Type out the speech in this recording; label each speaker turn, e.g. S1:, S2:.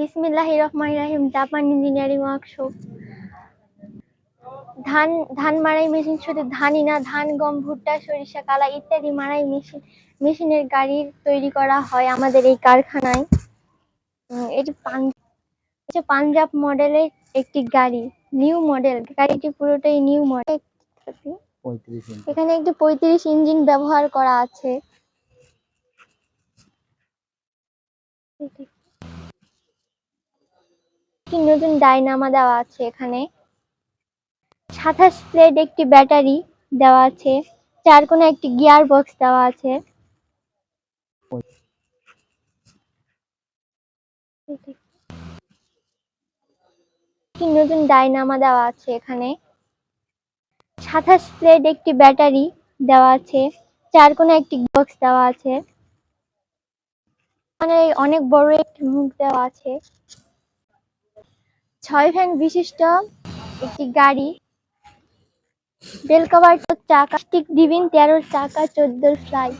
S1: বিসমিল্লাহির রহমানির রাহিম Japan engineering workshop. ধান ধান মারাই মেশিন শুধু ধানই না ধান গম ভুট্টা সরিষা কালা ইত্যাদি মারাই মেশিন মেশিনের গাড়ি তৈরি করা হয় আমাদের এই কারখানায়। এটি পাঞ্জ- হচ্ছে পাঞ্জাব মডেলের একটি গাড়ি নিউ মডেল গাড়িটি পুরোটাই নিউ মডেল। এখানে একটি পঁয়ত্রিশ ইঞ্জিন ব্যবহার করা আছে। একটি নতুন ডাইনামা দেওয়া আছে এখানে। সাতাশ প্লেট একটি ব্যাটারি দেওয়া আছে চার কোণে একটি গিয়ার বক্স দেওয়া আছে। নতুন ডাইনামা দেওয়া আছে এখানে। সাতাশ প্লেট একটি ব্যাটারি দেওয়া আছে চার কোণে একটি বক্স দেওয়া আছে। অনেক বড় একটি মুখ দেওয়া আছে। ছয় ফ্যাং বিশিষ্ট একটি গাড়ি। বেলকাবার চাকা স্টিক ডিবিন তেরো চাকা চোদ্দ ফ্লাই